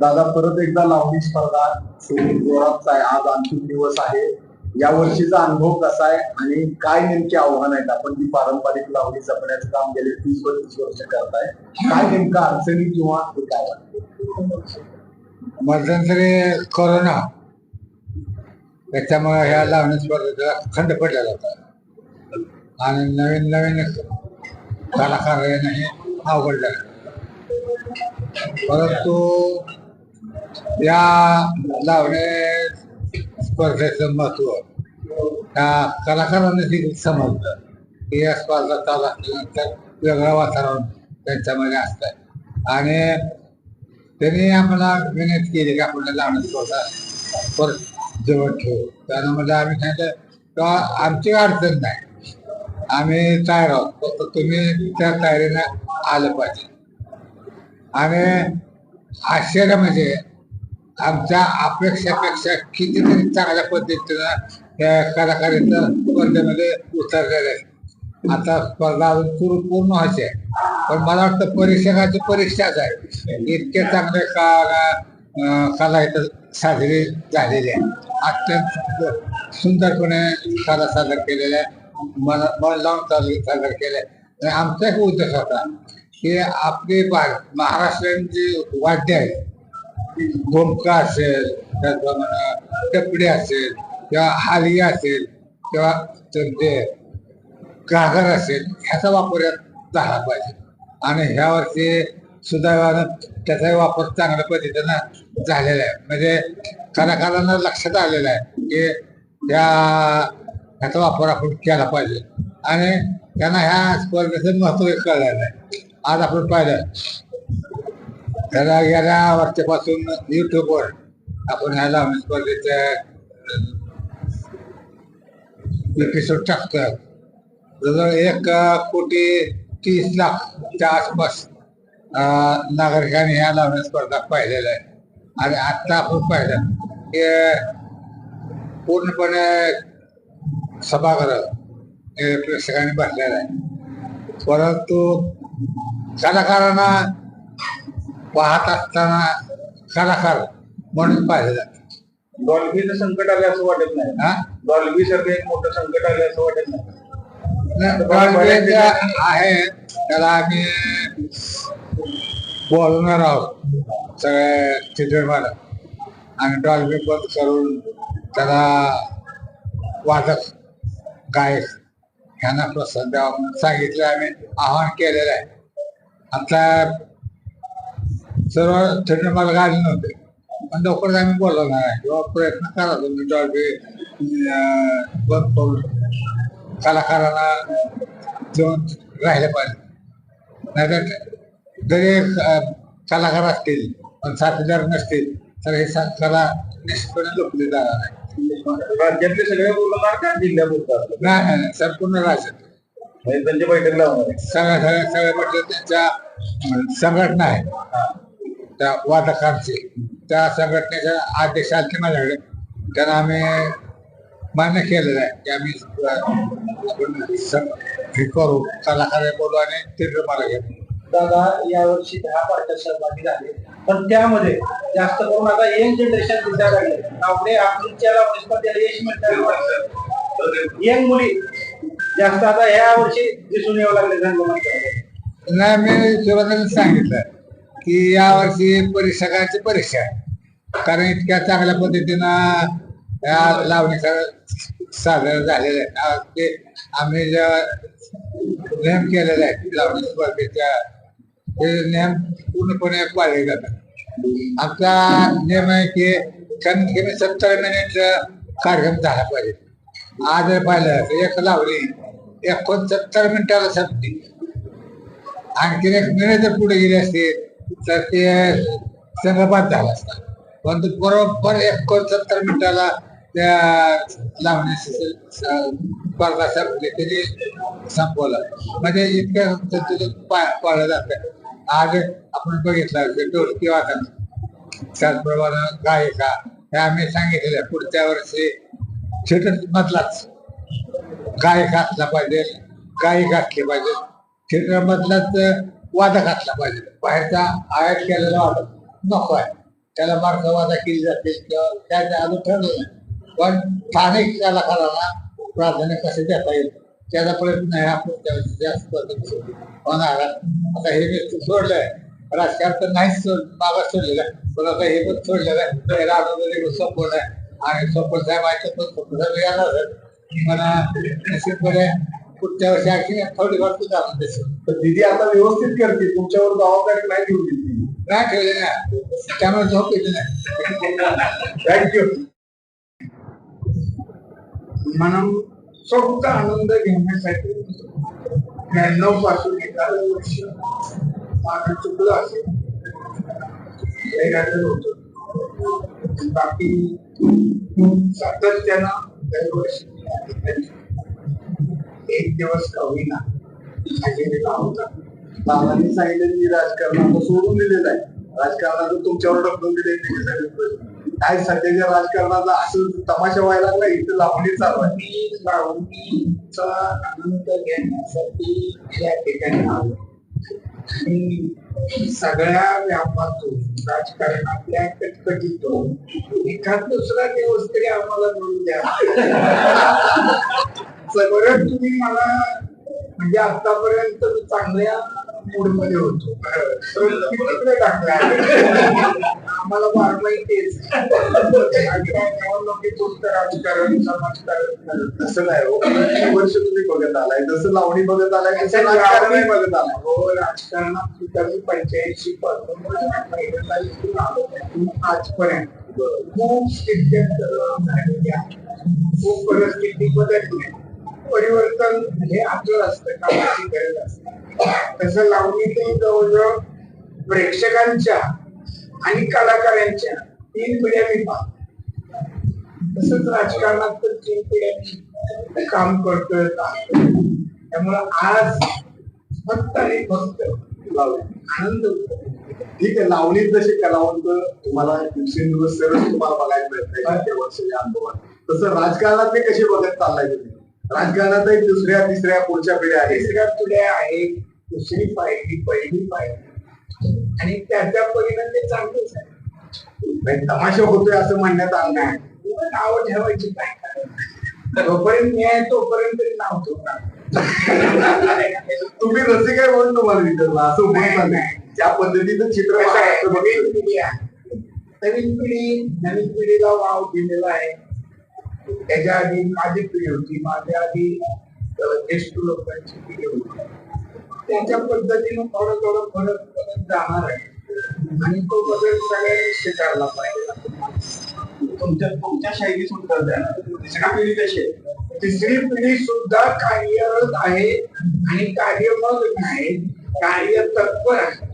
दादा परत एकदा लावणी स्पर्धा जोरात आहे. आज अंतिम दिवस आहे. या वर्षीचा अनुभव कसा आहे आणि काय नेमके आव्हान आहेत? आपण जी पारंपरिक लावणी जपण्याचं काम गेले तीस बत्तीस वर्ष करताय. काय नेमका अडचणी किंवा हे काय मध्यंतरी कोरोना त्याच्यामुळे ह्या लावणी स्पर्धेला खंड पडलेला होता. आणि नवीन नवीन कलाकार येणं हे अवघड परंतु या लावणे स्पर्धेचं महत्त्व त्या कलाकारांनी देखील समजलं की या स्पर्धा चालू असल्यानंतर वेगळं वातावरण त्यांच्यामध्ये असतं आणि त्यांनी आम्हाला विनंती केली की आपण लावणं स्पर्धा परत जेवण ठेवू. त्यामध्ये आम्ही सांगितलं का आमची अडचण नाही. आम्ही तयार आहोत. फक्त तुम्ही त्या तयारीनं आलं पाहिजे. आणि आश्चर्य म्हणजे आमच्या अपेक्षापेक्षा कितीतरी चांगल्या पद्धतीनं त्या कलाकारीचं स्पर्धेमध्ये उतरलेलं आहे. आता स्पर्धा अजून पूर्ण व्हायची आहे. पण मला वाटतं परीक्षकाची परीक्षाच आहे. इतके चांगले का कला इथं साजरी झालेली आहे. अत्यंत सुंदरपणे कला सादर केलेल्या आहे. मन मन लावून सादर सादर केले आणि आमचा एक उद्देश होता हे आपली भा- महाराष्ट्रीयन जी वाद्य आहे घोमका असेल त्याचप्रमाणे टपडे असेल किंवा हाली असेल किंवा ते घागर असेल ह्याचा वापर झाला पाहिजे. आणि ह्या वर्षी सुदैवानं त्याचाही वापर चांगल्या पद्धतीनं झालेला आहे. म्हणजे कलाकारांना लक्षात आलेलं आहे की त्या ह्याचा वापर आपण केला पाहिजे. आणि त्यांना ह्या स्पर्धेचं महत्त्व कळलेलं आहे. आज आपण पाहिलं. त्याला गेल्या वर्षापासून युट्यूबवर आपण ह्या लावणी स्पर्धेच्या एपिसोड टाकतात जवळ एक कोटी तीस लाखच्या आसपास नागरिकांनी ह्या लावण्या म्हणजे स्पर्धा पाहिलेल्या आहे. आणि आत्ता आपण पाहिलं की पूर्णपणे सभागृह हे प्रेक्षकांनी भरलेलं आहे. परंतु कलाकारांना पाहत असताना कलाकार म्हणून पाहिले जातात डॉल्बीचं संकट आले असं वाटत नाही. हा? डॉल्बी सारखं एक मोठं संकट आले असं वाटत नाही. डॉल्बी जे आहे त्याला आम्ही बोलवणार आहोत सगळे चित्रमालक आणि डॉल्बी बंद करून त्याला वादक गायक ह्यांना प्रोत्साहन द्यावं म्हणून सांगितलं आम्ही आवाहन केलेलं आहे. आता सर्व चित्रमालक आले नव्हते. पण लवकरच आम्ही बोलवणार आहे किंवा प्रयत्न करा तुम्ही डॉल्बी बंद करून कलाकारांना देऊन राहिले पाहिजे. नाहीतर जरी कलाकार असतील पण साथीदार नसतील तर हे कला निश्चितपणे लोकली जाणार नाही. राज्यातले सगळे बोलणार का जिल्ह्यात बोलतात नाही नाही, नाही, संपूर्ण राज्यात. म्हणजे त्यांची बैठक लावणार आहे. सगळ्या सगळ्या सगळ्या म्हटलं त्यांच्या अं, संघटना आहे. त्या वादकांची त्या संघटनेच्या अध्यक्ष आलते माझ्याकडे. त्यांना आम्ही मान्य केलेलं आहे की आम्ही अं, आपण सं- हे करू. कलाकार बोलू आणि तीर्थ मला घेऊ. दादा यावर्षी दहा पार्ट्या सहभागी झाले. पण त्यामध्ये जास्त करून आता यंग जनरेशन दिसायला लागले. आपले स्पर्धेला यश मिळतात यंग मुली जास्त आता या वर्षी दिसून यावं लागले नाही मी सुरुवातीला सांगितलं की यावर्षी परीक्षकाची परीक्षा आहे. कारण इतक्या चांगल्या पद्धतीनं या लावणी सादर झालेले आहे. ते आम्ही ज्या नियम केलेले आहेत लावणी स्पर्धेच्या ते नियम पूर्णपणे पाळले जातात. आमचा नियम आहे की कमीत कमी सत्तर मिनिट कार्यक्रम झाला पाहिजे. आज पाहिलं तर एक लावणी एकोणसत्तर मिनिटाला संपली आणखीन एक मिनिट जर पुढे गेले असते तर ते संगपात झाला असता. परंतु बरोबर एकोणसत्तर मिनिटाला त्या लावण्याची स्पर्धा संपली त्याने संपवलं. म्हणजे इतक्या पद्धतीने पाळलं जातं. आज आपण बघितलं डोळकी डोलकी वादन त्याचप्रमाणे गायिका हे आम्ही सांगितलेलं पुढच्या वर्षी छोट मधलाच. गायक घातला पाहिजे गाय घातली पाहिजे. थिएटर वादा घातला पाहिजे. बाहेरचा आयात केलेला वादा नको आहे. त्याला मार्ग वादा केली जाते किंवा त्याच्या अजून ठरलं नाही. पण स्थानिक कलाकाराला प्राधान्य कसे देता येईल? त्याचा प्रयत्न आहे आपण त्यावेळेस जास्त होणार आहे. आता हे मी सोडलंय. राजकारण तर नाहीच सोड- मागास सोडलेलं आहे. पण आता हे पण सोडलेलं आहे. ते राघव आहे. आणि सपोर्ट साहेब आहे पण सपोर्ट साहेब येणार पण निश्चितपणे पुढच्या वर्षी आणखी थोडीफार दिसेल तर दिदी आता व्यवस्थित करते. तुमच्यावर जबाबदारी नाही दिली नाही ठेवले ना. त्यामुळे झोप येते नाही थँक्यू మనం स्वतः आनंद घेण्यासाठी ब्याण्णवपासून एखादं वर्ष माझं चुकलं असेल. गैरहजर होतो. बाकी सातत्यानं दरवर्षी एक दिवस का होईना. हजेरी लावतात सांगितलं मी राजकारणाचं सोडून दिलेलं आहे. राजकारणाचं तुमच्यावर डबडून दिले काय सध्याच्या राजकारणाचा असं तमाशा व्हायला लागला इथं लावणी चालू आहे. लावणीचा आनंद घेण्यासाठी या ठिकाणी आलो. आणि सगळ्या व्यापातून राजकारणातल्या कटकटीतून एखाद दुसरा दिवस तरी आम्हाला मिळून द्या. तुम्ही मला म्हणजे आतापर्यंत मी चांगल्या मूडमध्ये होतो आम्हाला बारमाही तेच राजकारण समाजकारण तसं नाही हो. वर्ष तुम्ही बघत आलाय. जसं लावणी बघत आलाय तसं राजकारणही बघत आलाय. हो राजकारणात सुद्धा मी पंच्याऐंशी पासून पहिल्यांदा इथून आलो त्यातून आजपर्यंत खूप स्थित्यंतर झालेली आहे. खूप परिस्थिती बदलली. परिवर्तन हे आपलं असतं कामाची गरज असते. तसं लावणीतही जवळजवळ प्रेक्षकांच्या आणि कलाकारांच्या तीन पिढ्या मी पाहतो. तसंच राजकारणात पण तीन पिढ्यांनी काम करतोय. त्यामुळं आज फक्त आणि फक्त आनंद होतो. ठीक आहे लावणीत जसे कलावंत तुम्हाला दिवसेंदिवस सरस तुम्हाला बघायला मिळत नाही वर्षाच्या अनुभवात तसं राजकारणात ते कसे बघत चाललाय तुम्ही? राजकारणात दुसऱ्या तिसऱ्या पुढच्या पिढ्या आहेत. तिसऱ्या पिढ्या आहेत. दुसरी पाहिली पहिली पाहिली आणि त्याच्या परिणाम ते चांगलेच आहे नाही, तमाशा होतोय असं म्हणण्यात आलं नाही. नावं ठेवायची काय कारण? जोपर्यंत मी आहे तोपर्यंत नाव ठेवणार. तुम्ही रसिक आहे म्हणून तुम्हाला विचारलं असं म्हणत नाही त्या पद्धतीचं चित्र नवीन. पिढी आहे. नवीन पिढी नवीन पिढीला वाव दिलेला आहे. त्याच्या आधी माझी पिढी होती. माझ्या आधी ज्येष्ठ लोकांची पिढी होती. त्याच्या पद्धतीनं थोडं थोडं फरक करत जाणार आहे. आणि तो बदल सगळ्यांनी स्वीकारला पाहिजे. तुमच्या तुमच्या उत्तर द्या तिसरी पिढी कशी आहे? तिसरी पिढी सुद्धा कार्यरत आहे आणि कार्यमग नाही. कार्य तत्पर आहे